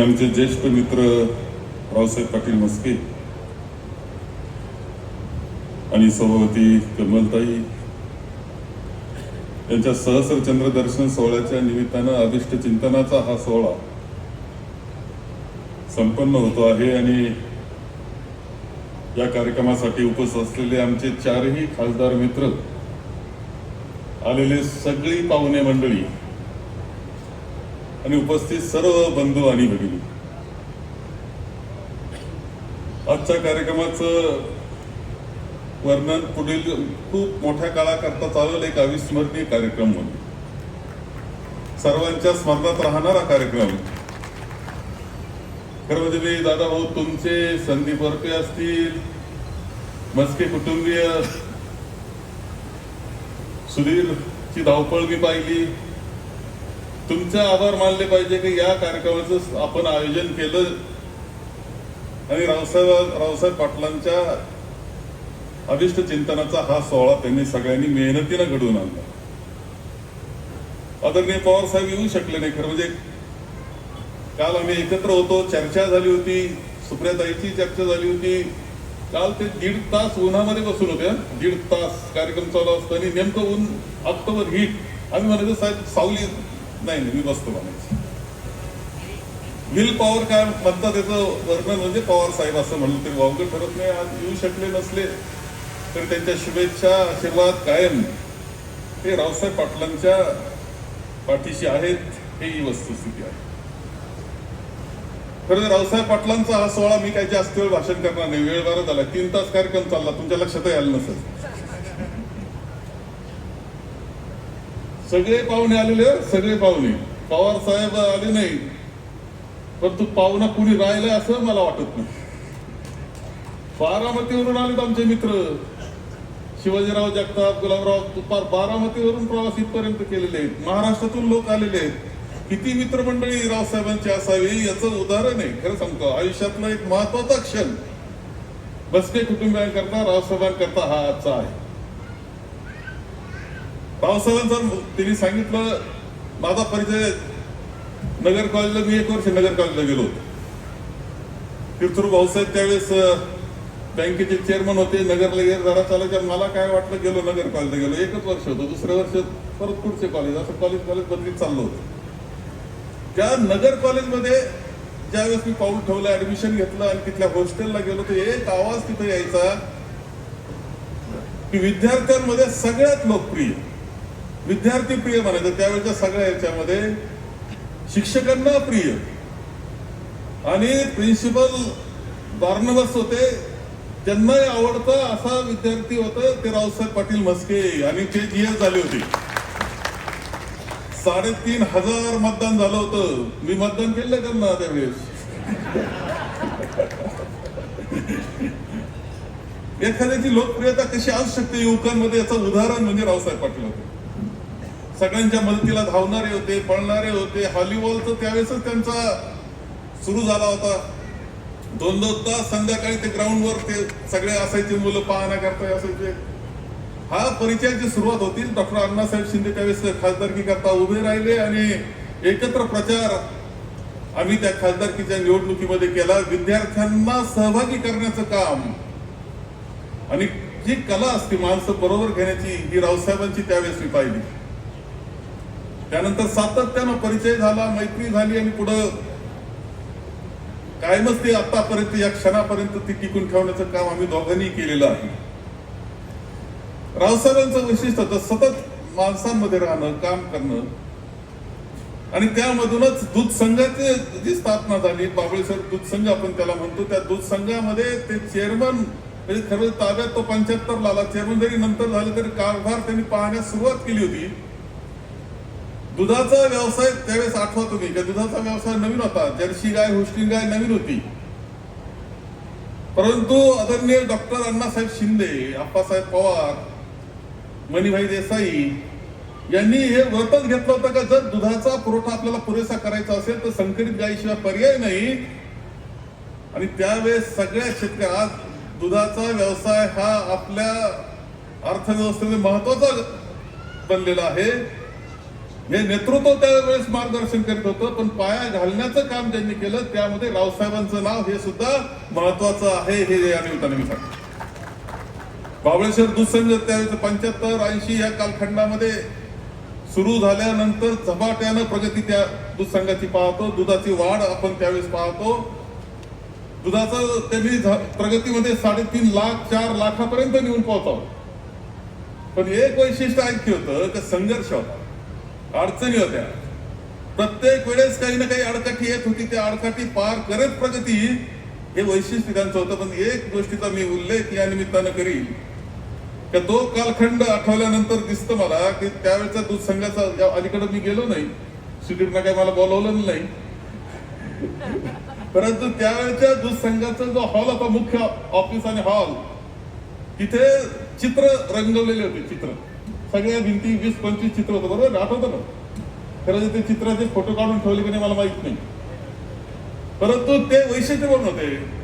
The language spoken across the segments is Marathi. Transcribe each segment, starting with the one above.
आमचे ज्येष्ठ मित्र रावसाहेब पाटील मस्के आणि सभापती कमलताई यांच्या सहस्र चंद्र दर्शन सोहळ्याच्या निमित्तानं अभिष्ट चिंतनाचा हा सोहळा संपन्न होतो आहे आणि या कार्यक्रमासाठी उपस्थित असलेले आमचे चारही खासदार मित्र आलेले सगळी पाहुणे मंडळी आणि उपस्थित सर्व बंधू आणि भगिनी. आजच्या कार्यक्रमाचं वर्णन पुढील खूप मोठ्या काळाकरता चालेल एक अविस्मरणीय कार्यक्रम म्हणून. सर्वांच्या स्मरणात राहणारा कार्यक्रम. खरं म्हणजे मी दादा भाऊ तुमचे संदीप वरपे असतील. मस्के कुटुंबीय. सुधीरची धावपळ मी पाहिली. तुमचे आभार मानले पाहिजे की या कार्यक्रमाचं आपण आयोजन केलं. आणि रावसाहेब रावसाहेब पाटलांच्या अभिष्ट चिंतनाचा हा सोहळा त्यांनी सगळ्यांनी मेहनतीनं घडवून आणला. आदरणीय पवार साहेब येऊ शकले नाही खरं म्हणजे काल आम्ही एकत्र होतो चर्चा झाली होती सुप्रियाताईची चर्चा झाली होती. काल ते दीड तास उन्हामध्ये बसून होते दीड तास कार्यक्रम चालू असताना नेमकं ऊन ऑक्टोबर हीट. आम्ही म्हणायचो साहेब सावली नाही नाही मी बसतो म्हणायचं विल पॉवर काय म्हणतात त्याचं वर्णन म्हणजे पवार साहेब असं म्हणलं तरी वावगं ठरत नाही. आज येऊ शकले नसले तर त्यांच्या शुभेच्छा आशीर्वाद कायम. हे रावसाहेब पाटलांच्या पाठीशी आहेत हे ही वस्तुस्थिती आहे. खरं तर रावसाहेब पाटलांचा हा सोहळा मी काही जास्त वेळ भाषण करणार नाही. वेळ बरं झाला. तीन तास कार्यक्रम चालला. तुमच्या लक्षातही आलं नसेल. सगळे पाहुणे आलेले सगळे पाहुणे. पवार साहेब आले नाही. परंतु पाहुणा कुणी राहिले असं मला वाटत नाही. बारामतीवरून आलेत आमचे मित्र. शिवाजीराव जगताप गुलाबराव तुपार बारामतीवरून प्रवास इथपर्यंत केलेले आहेत. महाराष्ट्रातून लोक आलेले आहेत. किती मित्रमंडळी रावसाहेबांची असावी याचं उदाहरण आहे. खरं सांगतो आयुष्यातला एक महत्त्वाचा क्षण बसके कुटुंबियांकरता रावसाहेबांकरता हा आजचा आहे. रावसाहेबांचं त्यांनी सांगितलं माझा परिचय नगर कॉलेजला मी एक वर्ष नगर कॉलेजला गेलो होतो. तीर्थरू भाऊसाहेब त्यावेळेस बँकेचे चेअरमन होते नगरला गेले जरा चालायच्या मला काय वाटलं गेलो नगर कॉलेजला गेलो. एकच वर्ष होतं दुसऱ्या वर्षात परत पुढचे कॉलेज असं कॉलेज कॉलेज बदलीत चाललो होतो. त्या नगर कॉलेजमध्ये ज्यावेळेस मी पाऊल ठेवलं ऍडमिशन घेतलं आणि तिथल्या हॉस्टेलला गेलो तर एक आवाज तिथे यायचा की विद्यार्थ्यांमध्ये सगळ्यात लोकप्रिय विद्यार्थी प्रिय म्हणायचं त्यावेळेच्या सगळ्या याच्यामध्ये शिक्षकांना प्रिय. आणि प्रिन्सिपल बार्नवस होते त्यांना आवडतं असा विद्यार्थी होता ते रावसाहेब पाटील म्हस्के आणि ते जीएस झाले होते. साडेतीन हजार मतदान झालं होतं. मी मतदान केलं त्यांना त्यावेळेस. एखाद्याची लोकप्रियता कशी असू शकते युवकांमध्ये याचं उदाहरण म्हणजे रावसाहेब पाटील होते. सगळ्यांच्या मदतीला धावणारे होते पळणारे होते. हॉलीबॉलचं त्यावेळेसच त्यांचा सुरू झाला होता. दोन दोन तास संध्याकाळी ते ग्राउंडवर ते सगळे असायचे मुलं पाहण्याकरता असायचे. हा परिचयाची सुरुवात होती डॉक्टर अण्णासाहेब शिंदे त्यावेळेस खासदारकी करता उभे राहिले आणि एकत्र प्रचार आम्ही त्या खासदारकीच्या निवडणुकीमध्ये केला. विद्यार्थ्यांना सहभागी करण्याचं काम. आणि जी कला असते माणसं बरोबर घेण्याची ही रावसाहेबांची त्यावेळेस मी पाहिली. त्यानंतर सातत्यानं परिचय झाला मैत्री झाली आणि पुढं कायमच ते आतापर्यंत या क्षणापर्यंत ती टिकून ठेवण्याचं काम आम्ही दोघांनी केलेलं आहे. रावसाहेबांचं वैशिष्ट्य होतं सतत माणसांमध्ये राहणं काम करणं. आणि त्यामधूनच दूध संघाची जी स्थापना झाली बाबळेश्वर दूध संघ आपण त्याला म्हणतो त्या दूध संघामध्ये ते चेअरमन म्हणजे खरं ताब्यात तो पंच्याहत्तर लाला चेअरमन जरी नंतर झाले तरी कारभार त्यांनी पाहण्यास सुरुवात केली होती. दुधाचा व्यवसाय त्यावेळेस आठवा तुम्ही का दुधाचा व्यवसाय नवीन होता. जर्सी गाय होस्टिंग गाय नवीन होती. परंतु आदरणीय डॉक्टर अण्णासाहेब शिंदे आप्पासाहेब पवार मणिभाई देसाई यांनी हे व्रतच घेतलं होतं का जर दुधाचा पुरवठा आपल्याला पुरेसा करायचा असेल तर संकरित गायीशिवाय पर्याय नाही. आणि त्यावेळेस सगळ्या शेतकऱ्या आज दुधाचा व्यवसाय हा आपल्या अर्थव्यवस्थेमध्ये महत्त्वाचा बनलेला आहे. हे नेतृत्व त्यावेळेस मार्गदर्शन करीत होतं पण पाया घालण्याचं काम ज्यांनी केलं त्यामध्ये रावसाहेबांचं नाव हे सुद्धा महत्वाचं आहे हे या निमित्ताने मी सांगतो. बाबळेश्वर दूध त्यावेळेस पंच्याहत्तर ऐंशी या कालखंडामध्ये सुरू झाल्यानंतर झपाट्यानं प्रगती त्या दूध संघाची पाहतो दुधाची वाढ आपण त्यावेळेस पाहतो. दुधाचं त्यांनी प्रगतीमध्ये साडेतीन लाख चार लाखापर्यंत नेऊन पोहोचावं. पण एक वैशिष्ट्य आणखी होतं की संघर्ष होता. अडचणी होत्या. प्रत्येक वेळेस काही ना काही अडकाठी येत होती. त्या अडकाठी पार करत प्रगती हे वैशिष्ट्य त्यांचं होतं. पण एक गोष्टीचा मी उल्लेख या निमित्तानं करील का तो कालखंड आठवल्यानंतर दिसतं मला की त्यावेळेचा दूध संघाचा अलीकडे मी गेलो नाही. सुधीरनं काही मला बोलवलं नाही. परंतु त्यावेळेच्या दूध संघाचा जो हॉल होता मुख्य ऑफिस आणि हॉल तिथे चित्र रंगवलेले होते चित्र. सगळ्या भिंती वीस पंचवीस चित्र होतं बरोबर? आठवतं ना. खरं ते चित्राचे फोटो काढून ठेवले की नाही मला माहीत नाही. परंतु ते वैशिष्ट्य पण होते.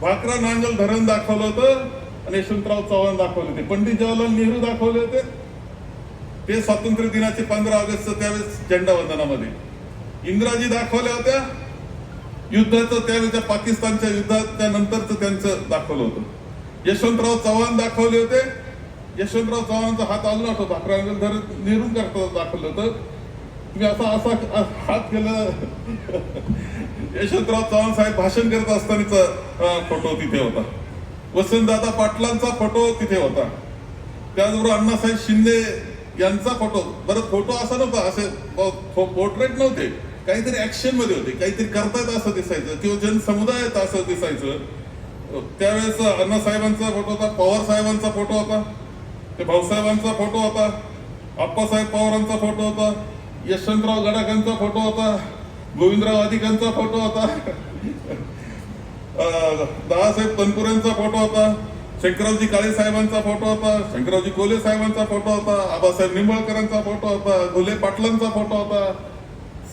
भाकरा नांगल धरण दाखवलं होतं आणि यशवंतराव चव्हाण दाखवले होते. पंडित जवाहरलाल नेहरू दाखवले होते. ते स्वातंत्र्य दिनाचे पंधरा ऑगस्ट त्यावेळेस झेंडा वंदनामध्ये. इंग्रजी दाखवल्या होत्या. युद्धाचं त्यावेळेच्या पाकिस्तानच्या युद्धात नंतरचं त्यांचं दाखवलं होतं. यशवंतराव चव्हाण दाखवले होते. यशवंतराव चव्हाणांचा हात आला नव्हता. भाकरा नांगल धरण करता दाखवलं होतं. तुम्ही असा असा हात केला. यशवंतराव चव्हाण साहेब भाषण करत असतानाचा फोटो तिथे होता. वसंतदादा पाटलांचा फोटो तिथे होता. त्याचबरोबर अण्णासाहेब शिंदे यांचा फोटो. बरं फोटो असा नव्हता असे पोर्ट्रेट नव्हते. काहीतरी ऍक्शनमध्ये होते. काहीतरी करतायत असं दिसायचं किंवा जनसमुदायात असं दिसायचं. त्यावेळेस अण्णासाहेबांचा फोटो होता पवार साहेबांचा फोटो होता. ते भाऊसाहेबांचा फोटो होता आप्पासाहेब पवारांचा फोटो होता यशवंतराव गडाखांचा फोटो होता गोविंदराव अधिकांचा फोटो होता. अं, दादासाहेब तनपुरेंचा फोटो होता शंकररावजी काळे साहेबांचा फोटो होता शंकररावजी कोले साहेबांचा फोटो होता आबासाहेब निंबाळकरांचा फोटो होता घुले पाटलांचा फोटो होता.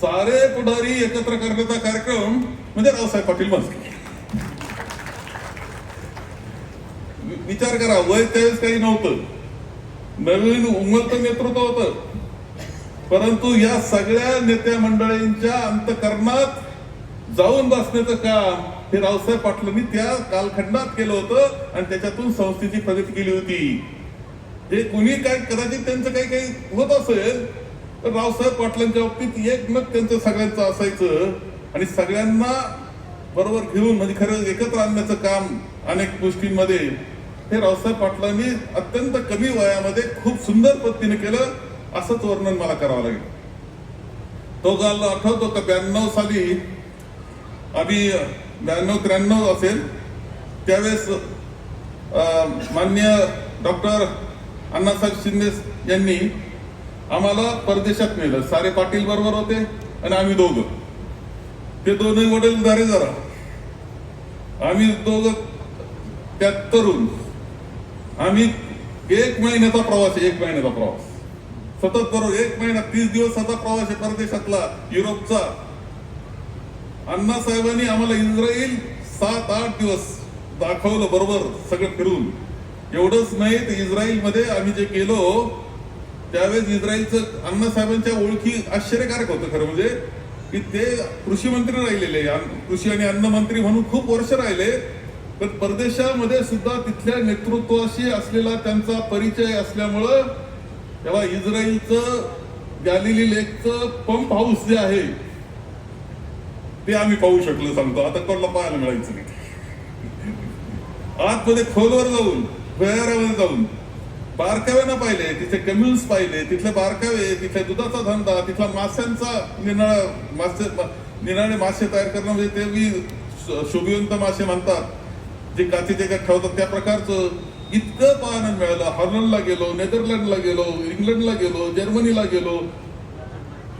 सारे पुढारी एकत्र करण्याचा कार्यक्रम म्हणजे रावसाहेब पाटील मस्के विचार करा वय त्यावेळेस काही नव्हतं. नवीन उमलतं नेतृत्व होतं. परंतु या सगळ्या नेत्या मंडळींच्या अंतकरणात जाऊन बसण्याचं काम हे रावसाहेब पाटलांनी त्या कालखंडात केलं होतं आणि त्याच्यातून संस्थेची प्रगती केली होती. हे कुणी काय कदाचित त्यांचं काही काही होत असेल तर रावसाहेब पाटलांच्या बाबतीत एक मत त्यांचं सगळ्यांचं असायचं आणि सगळ्यांना बरोबर घेऊन म्हणजे खरं एकत्र आणण्याचं काम अनेक गोष्टींमध्ये हे रावसाहेब पाटलांनी अत्यंत कमी वयामध्ये खूप सुंदर पद्धतीने केलं असंच वर्णन मला करावं लागेल. तो काल आठवतो का ब्याण्णव साली आम्ही ब्याण्णव त्र्याण्णव असेल त्यावेळेस अं, मान्य डॉक्टर अण्णासाहेब शिंदे यांनी आम्हाला परदेशात नेलं. सारे पाटील बरोबर होते आणि आम्ही दोघं. ते दोन्ही वडीलधारे जरा. आम्ही दोघं त्यात तरुण. आम्ही एक महिन्याचा प्रवास आहे एक महिन्याचा प्रवास. सतत बरोबर एक महिना तीस दिवसाचा प्रवास आहे परदेशातला युरोपचा. अण्णासाहेबांनी आम्हाला इस्रायल सात आठ दिवस दाखवलं बरोबर सगळं फिरून. एवढंच नाही तर इस्रायलमध्ये आम्ही जे केलो त्यावेळेस इस्रायलचं अण्णासाहेबांच्या ओळखी आश्चर्यकारक होतं खरं म्हणजे की ते कृषी मंत्री राहिलेले कृषी आणि अन्न मंत्री म्हणून खूप वर्ष राहिले पण परदेशामध्ये सुद्धा तिथल्या नेतृत्वाशी असलेला त्यांचा परिचय असल्यामुळं तेव्हा इस्रायलचं गॅलिली लेकचं पंप हाऊस जे आहे ते आम्ही पाहू शकलो सांगतो. आता कोणाला पाहायला मिळायचं नाही. आतमध्ये खोलवर जाऊन भयारामध्ये जाऊन बारकाव्यानं पाहिले तिथे कम्युन्स पाहिले तिथले बारकावे तिथल्या दुधाचा धंदा तिथला माशांचा निनाळा मासे निनाळे मासे तयार करणं म्हणजे ते मी श- शोभिवंत मासे म्हणतात. जे काचेच्या याच्यात ठेवतात त्या प्रकारचं. इतकं पाहणं मिळालं. हॉलंडला गेलो नेदरलँडला गेलो इंग्लंडला गेलो जर्मनीला गेलो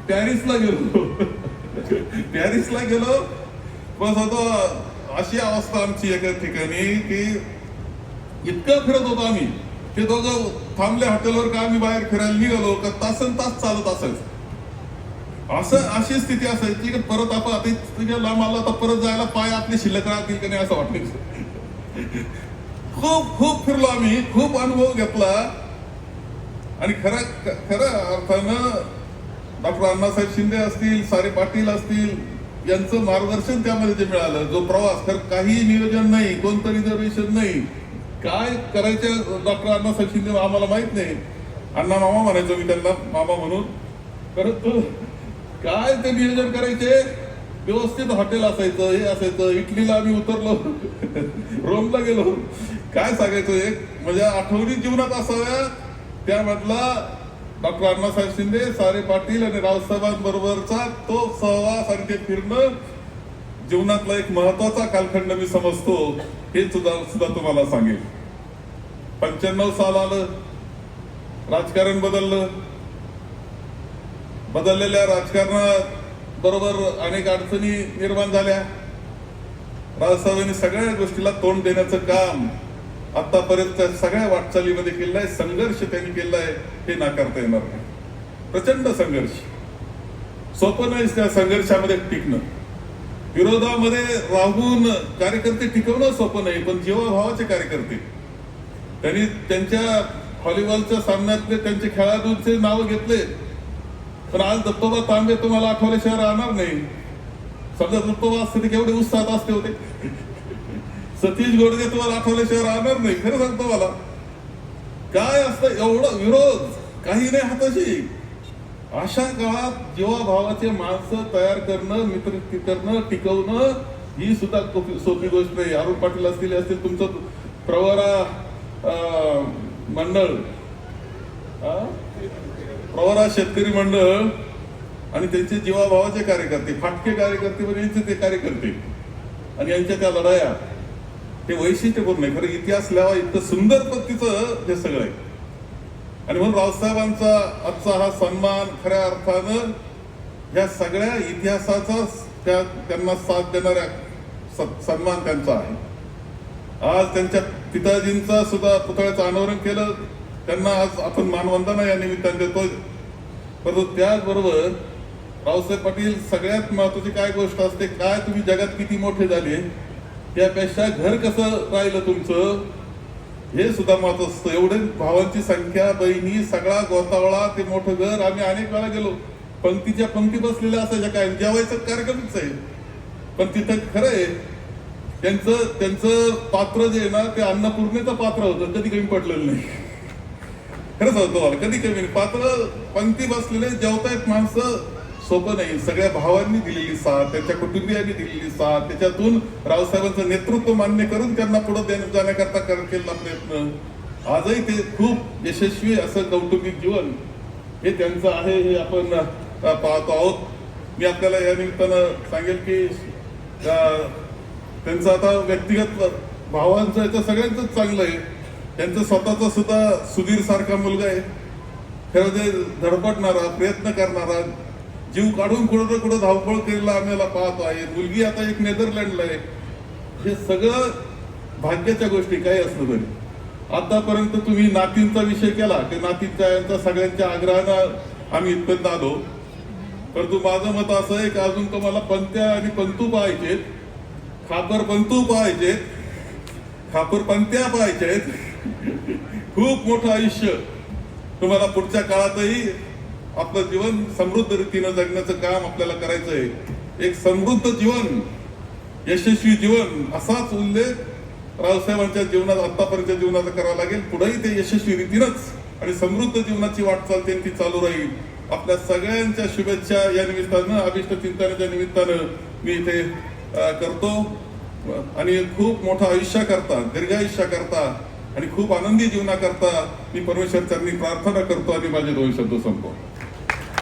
पॅरिसला गेलो. पॅरिसला गेलो. बस आता अशी अवस्था आमची एका ठिकाणी की इतकं फिरत होतो आम्ही. ते दोघं थांबले हॉटेलवर का आम्ही बाहेर फिरायला निघालो? का तासन तास चालत असायचं. असं अशी स्थिती असायची की परत आपण आता लांब आला तर परत जायला पाय आपले शिल्लक राहतील का नाही असं वाटलं खूप खूप फिरलो आम्ही. खूप अनुभव घेतला. आणि खरा खरं अर्थानं डॉक्टर अण्णासाहेब शिंदे असतील सारे पाटील असतील यांचं मार्गदर्शन त्यामध्ये ते मिळालं जो प्रवास खरं काही नियोजन नाही कोणतं रिझर्वेशन नाही काय करायचं डॉक्टर अण्णासाहेब शिंदे आम्हाला माहीत नाही. अण्णा मामा म्हणायचो मी त्यांना मामा म्हणून. परंतु काय ते नियोजन करायचे? व्यवस्थित हॉटेल असायचं हे असायचं इटलीला आम्ही उतरलो. रोमला गेलो. काय सांगायचं एक म्हणजे आठवणी जीवनात असाव्या. त्यामधला डॉक्टर अण्णासाहेब शिंदे सारे पाटील आणि रावसाहेबांबरोबरचा तो सहवास आणि ते फिरणं जीवनातला एक महत्त्वाचा कालखंड मी समजतो हे सुद्धा सुद्धा तुम्हाला सांगेल. पंच्याण्णव साल आलं. राजकारण बदललं. बदललेल्या राजकारणात बरोबर अनेक अडचणी निर्माण झाल्या. राजसाहेबांनी सगळ्या गोष्टीला तोंड देण्याचं काम आतापर्यंत सगळ्या वाटचालीमध्ये केलं आहे. संघर्ष त्यांनी केलेला आहे हे नाकारता येणार नाही. प्रचंड संघर्ष. सोपं नाही त्या संघर्षामध्ये टिकणं. विरोधामध्ये राहून कार्यकर्ते टिकवणं सोपं नाही पण जीवाभावाचे कार्यकर्ते. त्यांनी त्यांच्या व्हॉलीबॉलच्या सामन्यातले त्यांचे खेळाडूंचे नाव घेतले. पण आज दत्तोबा तांबे तुम्हाला आठवल्याशिवाय राहणार नाही. समजा दत्तोबा असते ते केवढे उत्साहात असते होते. सतीश गोडगे तुम्हाला आठवल्याशिवाय राहणार नाही खरं सांगतो मला. काय असतं एवढं विरोध काही नाही हाताशी. अशा काळात जीवाभावाचे माणसं तयार करणं मित्र करणं टिकवणं ही सुद्धा सोपी गोष्ट नाही. अरुण पाटील असतील असतील तुमचं प्रवरा अं, मंडळ. प्रवरा शेतकरी मंडळ आणि त्यांचे जीवाभावाचे कार्यकर्ते फाटके कार्यकर्ते म्हणजे यांचे ते कार्यकर्ते आणि यांच्या त्या लढाया हे वैशिष्ट्यपूर्ण आहे. खरं इतिहास लिहावा इतकं सुंदर पद्धतीचं हे सगळं आहे. आणि म्हणून रावसाहेबांचा आजचा हा सन्मान खऱ्या अर्थानं या सगळ्या इतिहासाचा त्या त्यांना साथ देणाऱ्या स- सन्मान त्यांचा आहे. आज त्यांच्या पिताजींचा सुद्धा पुतळ्याचं अनावरण केलं. त्यांना आज आपण मानवंदना या निमित्ताने देतोय. परंतु त्याचबरोबर रावसाहेब पाटील सगळ्यात महत्वाची काय गोष्ट असते काय तुम्ही जगात किती मोठे झाले त्यापेक्षा घर कसं राहिलं तुमचं हे सुद्धा महत्त्व असतं. एवढे भावांची संख्या बहिणी सगळा गोतावळा ते मोठं घर आम्ही अनेक वेळा गेलो. पंक्तीच्या पंक्ती बसलेल्या असायच्या काय? जेवायचं कार्यक्रमच आहे. पण तिथं खरं आहे त्यांचं त्यांचं पात्र जे आहे ना ते अन्नपूर्णेचं पात्र होतं कधी कमी पडलेलं नाही. खरंच सांगतो मला कधी कमी पात्र पंक्ती बसलेले जेवतायत माणसं सोपं नाही. सगळ्या भावांनी दिलेली साथ त्यांच्या कुटुंबियांनी दिलेली साथ त्याच्यातून रावसाहेबांचं नेतृत्व मान्य करून त्यांना पुढे जाण्याकरता कर- केला प्रयत्न. आजही ते खूप यशस्वी असं कौटुंबिक जीवन. हे त्यांचं आहे हे आपण पाहतो आहोत. मी आपल्याला या निमित्तानं सांगेल की त्यांचं आता व्यक्तिगत भावांचं याचं सगळ्यांचंच चांगलं आहे. त्यांचं स्वतःचा सुद्धा सुधीर सारखा मुलगा आहे. खरं ते धडपडणारा प्रयत्न करणारा जीव काढून कुठं ना कुठं धावपळ केलेला आम्हाला पाहतो आहे. मुलगी आता एक नेदरलँडला आहे. हे सगळं भाग्याच्या गोष्टी काही असलं तरी. आतापर्यंत तुम्ही नातींचा विषय केला की नातींच्या यांचा सगळ्यांच्या आग्रहानं आम्ही इथपर्यंत आलो. परंतु माझं मत असं आहे की अजून तुम्हाला पंत्या आणि पंतू पाहायचेत. खापर पंतू पाहायचेत. खापर पंत्या पाहायचे खूप मोठं आयुष्य तुम्हाला पुढच्या काळातही आपलं जीवन समृद्ध रीतीनं जगण्याचं काम आपल्याला करायचं आहे. एक समृद्ध जीवन यशस्वी जीवन असाच उल्लेख रावसाहेबांच्या जीवनात आतापर्यंतच्या जीवनाचा करावा लागेल. पुढेही ते यशस्वी रीतीनंच आणि समृद्ध जीवनाची वाटचाल त्यांची चालू राहील. आपल्या सगळ्यांच्या शुभेच्छा या निमित्तानं अभिष्ट चिंतनाच्या निमित्तानं मी इथे करतो. आणि खूप मोठं आयुष्य करता दीर्घायुष्य करता. आणि खूप आनंदी जीवनाकरता मी परमेश्वर चरणी प्रार्थना करतो आणि माझे दोन शब्द संपवतो.